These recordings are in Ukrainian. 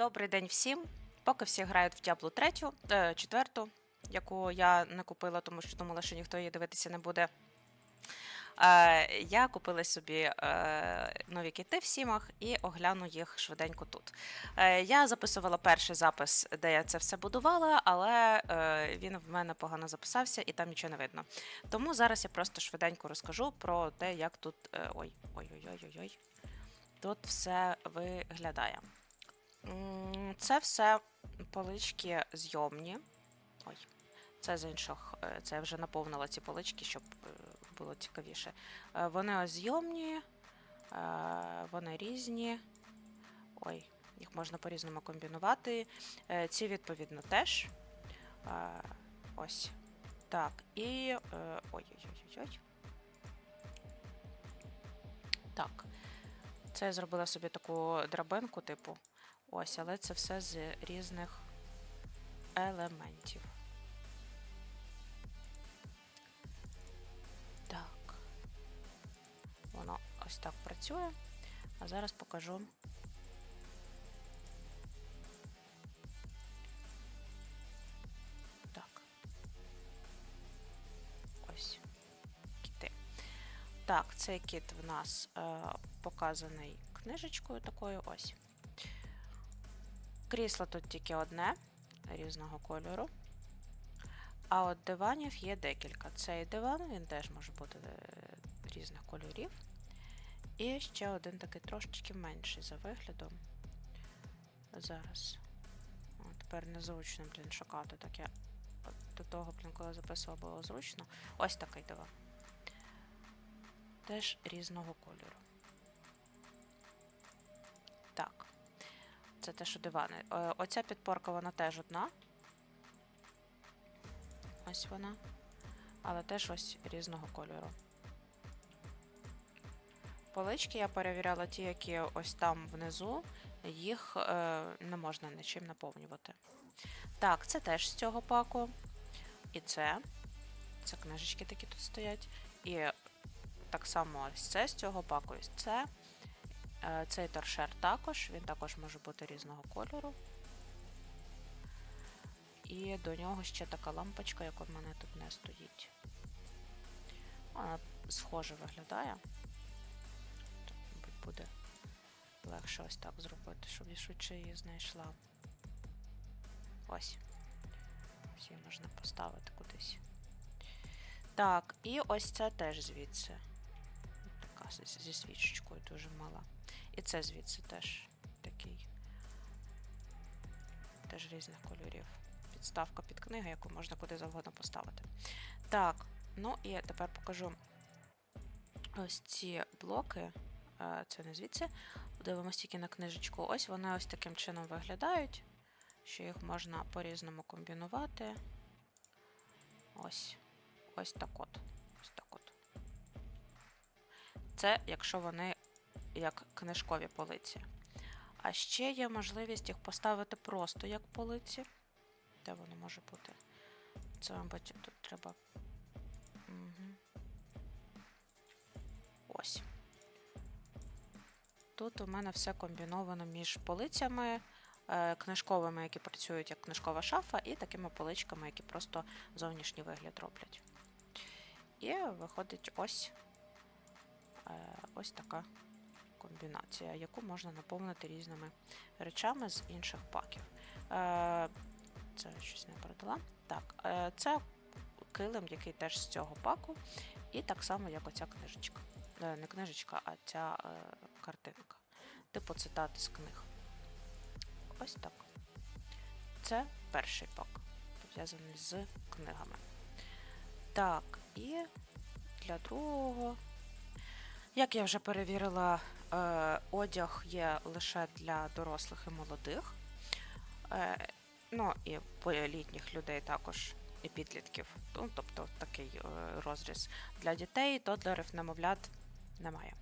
Добрий день всім. Поки всі грають в третю, е, четверту, яку я не купила, тому що думала, що ніхто її дивитися не буде. Е, я купила собі е, нові кіти в сімах і огляну їх швиденько тут. Е, я записувала перший запис, де я це все будувала, але він в мене погано записався і там нічого не видно. Тому зараз я просто швиденько розкажу про те, як тут. Ой, ой-ой-ой-ой. Тут все виглядає. Це все полички зйомні. Ой, це з інших. е, Це я вже наповнила ці полички, щоб е, було цікавіше. Е, Вони зйомні, вони різні. Ой, їх можна по-різному комбінувати. Ці, відповідно, теж. Ось. Так, і. Ой-ой-ой-ой. Так. Це я зробила собі таку драбинку, типу. Ось, але це все з різних елементів. Так. Воно ось так працює. А зараз покажу. Так. Ось. Кіти. Так, цей кіт в нас е, показаний книжечкою такою ось. Крісло тут тільки одне різного кольору. А от диванів є декілька. Цей диван, він теж може бути е, різних кольорів. І ще один такий трошечки менший за виглядом. Зараз. О, тепер незручно, блін, шукати таке. До того, блін, коли записувала, було зручно. Ось такий диван. Теж різного кольору. Це те, що дивани. Е, Оця підпорка, вона теж одна. Ось вона. Але теж ось різного кольору. Полички я перевіряла ті, які ось там внизу, їх е, не можна нічим наповнювати. Так, це теж з цього паку. І це. Це книжечки такі тут стоять. І так само ось це з цього паку, ось це. Е, Цей торшер також, він також може бути різного кольору. І до нього ще така лампочка, яка в мене тут не стоїть. Вона схоже виглядає. Тут, мабуть, буде легше ось так зробити, щоб я швидше її знайшла. Ось. Ось її можна поставити кудись. Так, і ось це теж звідси. Така зі свічечкою дуже мала. І це звідси теж такий. Теж різних кольорів. Підставка під книгу, яку можна куди завгодно поставити. Так, ну і тепер покажу ось ці блоки. Е, Це не звідси. Дивимося тільки на книжечку. Ось вони ось таким чином виглядають, що їх можна по-різному комбінувати. Ось. Ось так от. Ось так от. Це якщо вони як книжкові полиці. А ще є можливість їх поставити просто як полиці. Де воно може бути? Це, мабуть, тут треба. Угу. Ось. Тут у мене все комбіновано між полицями е, книжковими, які працюють як книжкова шафа, і такими поличками, які просто зовнішній вигляд роблять. І виходить ось, е, ось така комбінація, яку можна наповнити різними речами з інших паків. Е, Це щось не передала. Так, е, це килим, який теж з цього паку, і так само, як оця книжечка. Е, Не книжечка, а ця картинка. Типу цитати з книг. Ось так. Це перший пак, пов'язаний з книгами. Так, і для другого. Як я вже перевірила, одяг є лише для дорослих і молодих. Е, ну і літніх людей також, і підлітків. Ну, тобто такий е, розріз для дітей, то для немовлят немає.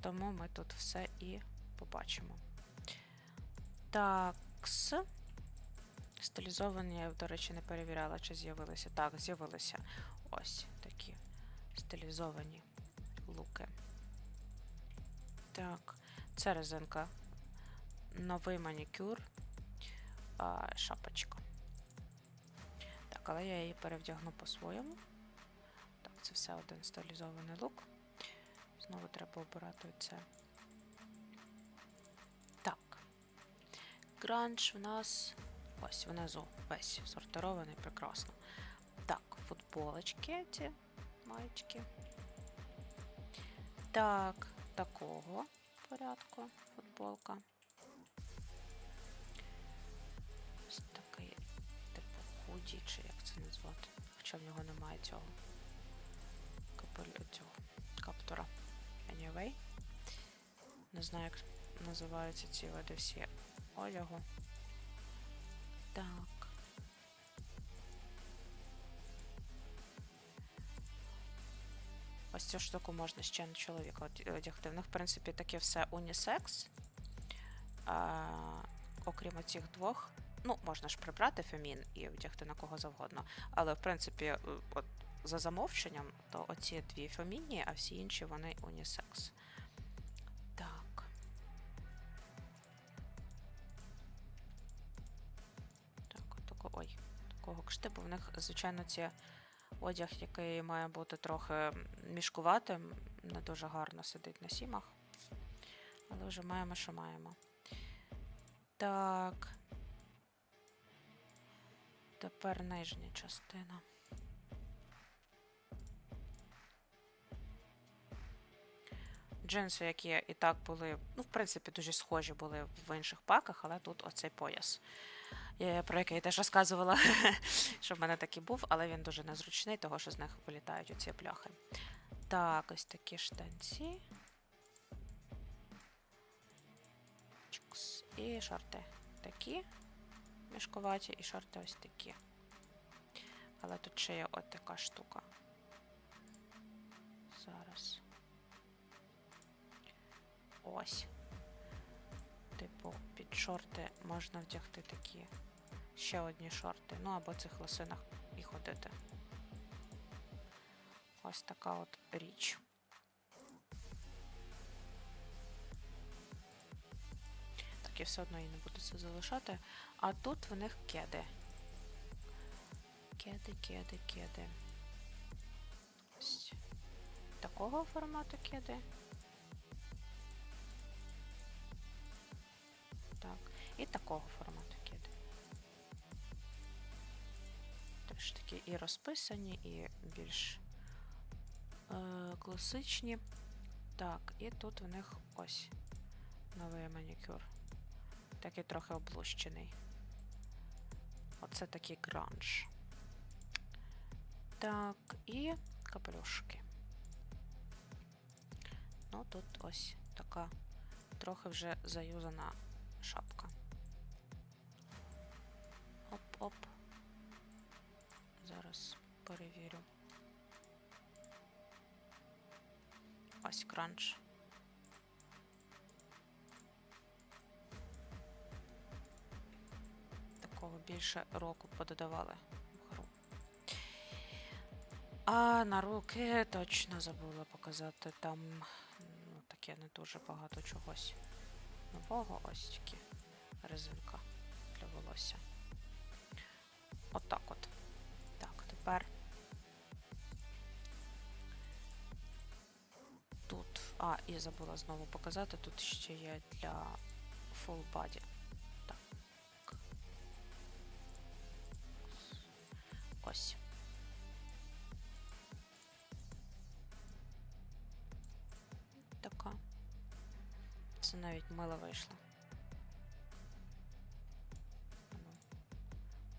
Тому ми тут все і побачимо. Такс. Стилізовані, я, до речі, не перевіряла, чи з'явилися. Так, з'явилися ось такі стилізовані луки. Так, це резинка новий манікюр а, шапочка. Так, але я її перевдягну по-своєму. Так, це все один стилізований лук. Знову треба обирати це. Так. Гранж в нас ось внизу. Весь сортирований прекрасно. Так, футболочки ці маєчки. Так, такого порядку футболка. Ось такий, типу, худі, чи як це назвати. Хоча в нього немає цього. Цього каптура. Anyway. Не знаю, як називаються ці види всі одягу. Так. Цю штуку можна ще на чоловіка одягти. В них, в принципі, таке все унісекс. А, окрім цих двох. Ну, можна ж прибрати фемін і вдягти на кого завгодно. Але, в принципі, е, от за замовченням, то оці дві фемінні, а всі інші вони унісекс. Так. Так, тако, ой, такого кштибу. В них, звичайно, ці одяг, який має бути трохи мішкуватим, не дуже гарно сидить на сімах. Але вже маємо, що маємо. Так. Тепер нижня частина. Джинси, які і так були, ну, в принципі, дуже схожі були в інших паках, але тут оцей пояс, про який я теж розказувала, що в мене такий був, але він дуже незручний, того що з них вилітають оці пляхи. Так, ось такі штанці. І шорти такі мішкуваті, і шорти ось такі. Але тут ще є от така штука. Зараз. Ось. Типу, під шорти можна вдягти такі ще одні шорти. Ну або цих лосинах і ходити. Ось така от річ. Так, я все одно її не буду це залишати. А тут в них кеди. Кеди, кеди, кеди. Ось такого формату кеди. Так, і такого формату Теж такі і розписані, і більш е, класичні. Так, і тут в них ось новий манікюр. Такий трохи облущений. Оце такий гранж. Так, і капелюшки. Ну, тут ось така трохи вже заюзана шапка. Оп-оп. Перевірю. Ось кранч. Такого більше року пододавали в гру. А на руки точно забула показати там ну, таке не дуже багато чогось нового. Ось тільки резинка для волосся. Отак от. Так, тепер А, і забула знову показати, тут ще є для full body. Так. Ось. Така. Це навіть мило вийшло.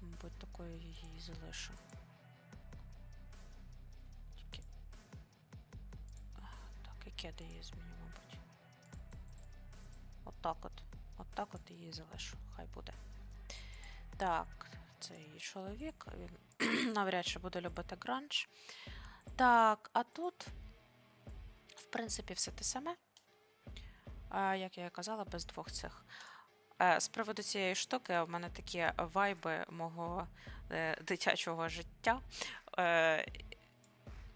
Мабуть, такою її залишу. Кеди її зміню, мабуть. Отак от. Отак от її залишу. Хай буде. Так, це її чоловік. Він навряд чи буде любити гранж. Так, а тут, в принципі, все те саме. Як я і казала, без двох цих. Е, З приводу цієї штуки, в мене такі вайби мого е, дитячого життя.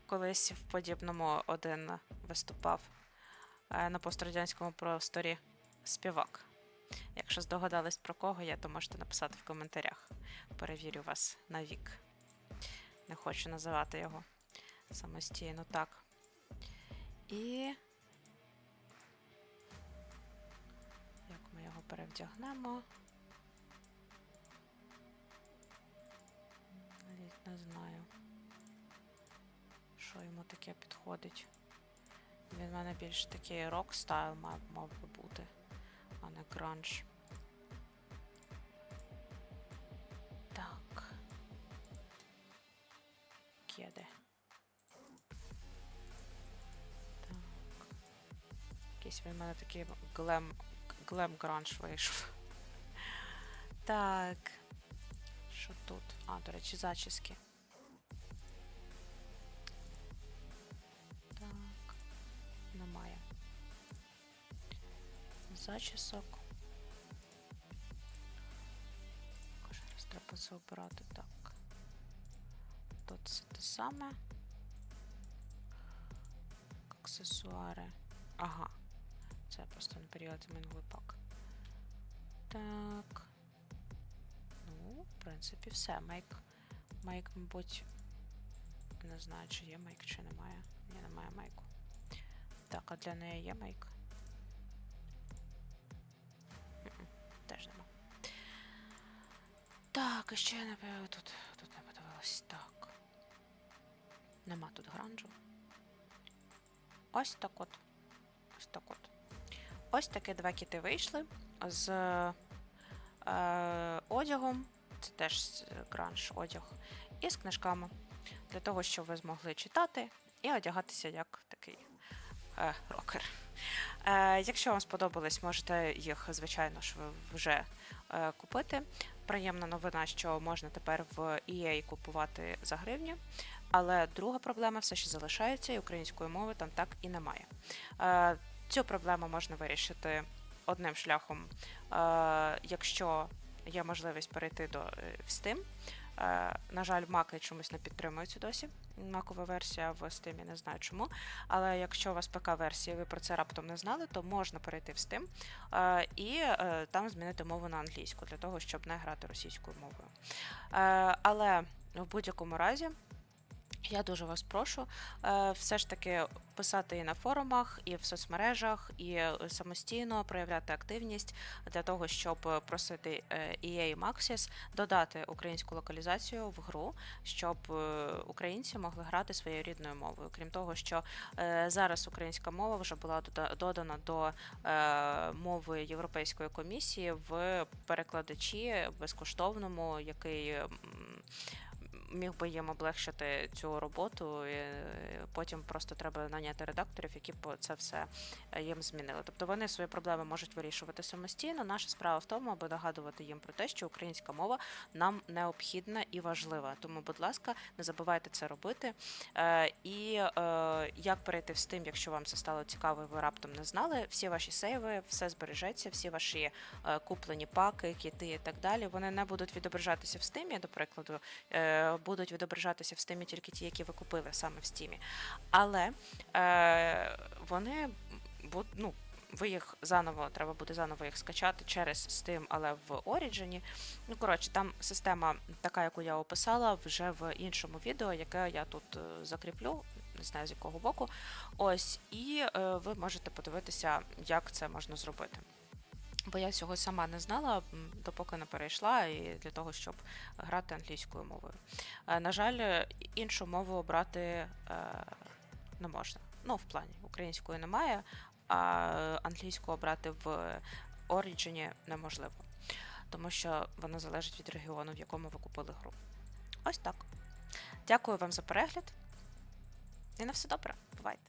Колись в подібному один виступав е, на пострадянському просторі співак. Якщо здогадались про кого я, то можете написати в коментарях. Перевірю вас на вік. Не хочу називати його самостійно так. І. Як ми його перевдягнемо? Навіть не знаю, що йому таке підходить. Він в мене більш такий рок стайл мав, мав би бути, а не гранж. Так. Кеди. Так. Якийсь він в мене такий глем, глем гранж вийшов. Так. Що тут? А, до речі, зачіски. Зачісок. Також раз треба це обирати так. Тут це те саме. Аксесуари. Ага. Це просто на період минулий пак. Так. Ну, в принципі, все. Мейк. Мейк, мабуть. Не знаю, чи є мейк, чи немає. Ні, немає мейку. Так, а для неї є мейк? Так, і ще я не тут, тут не подивилась. Так. Нема тут гранжу. Ось так от. Ось так от. Ось такі два кіти вийшли з е, одягом. Це теж гранж одяг. І з книжками. Для того, щоб ви змогли читати і одягатися як такий е, рокер. Е, якщо вам сподобались, можете їх, звичайно ж, вже е, купити. Приємна новина, що можна тепер в EA купувати за гривні. Але друга проблема все ще залишається, і української мови там так і немає. Е, цю проблему можна вирішити одним шляхом, е, якщо є можливість перейти до е, Steam. На жаль, маки чомусь не підтримують досі. Макова версія в Steam, не знаю чому. Але якщо у вас ПК-версія, ви про це раптом не знали, то можна перейти в Steam е, і е, там змінити мову на англійську для того, щоб не грати російською мовою. Е, але в будь-якому разі. Я дуже вас прошу е, все ж таки писати і на форумах, і в соцмережах, і е, самостійно проявляти активність для того, щоб е, просити EA Maxis додати українську локалізацію в гру, щоб українці могли грати своєю рідною мовою. Крім того, що зараз українська мова вже була додана до мови Європейської комісії в перекладачі безкоштовному, який. Міг би їм облегшити цю роботу. і е, Потім просто треба наняти редакторів, які б це все е, їм змінили. Тобто вони свої проблеми можуть вирішувати самостійно. Наша справа в тому, аби нагадувати їм про те, що українська мова нам необхідна і важлива. Тому, будь ласка, не забувайте це робити. Е, І як перейти в Steam, якщо вам це стало цікаво, і ви раптом не знали. Всі ваші сейви, все збережеться, всі ваші куплені паки, кіти і так далі. Вони не будуть відображатися в Steam, до прикладу, будуть відображатися в Steam тільки ті, які ви купили саме в Steam. Але е, вони ну, ви їх заново, треба буде заново їх скачати через Steam, але в Origin. Ну, коротше, там система така, яку я описала, вже в іншому відео, яке я тут е, закріплю, не знаю з якого боку. Ось, і е, ви можете подивитися, як це можна зробити. Бо я цього сама не знала, допоки не перейшла, і для того, щоб грати англійською мовою. Е, На жаль, іншу мову обрати е, не можна. Ну, в плані української немає, а англійську обрати в Origin неможливо, тому що воно залежить від регіону, в якому ви купили гру. Ось так. Дякую вам за перегляд. І на все добре. Бувайте.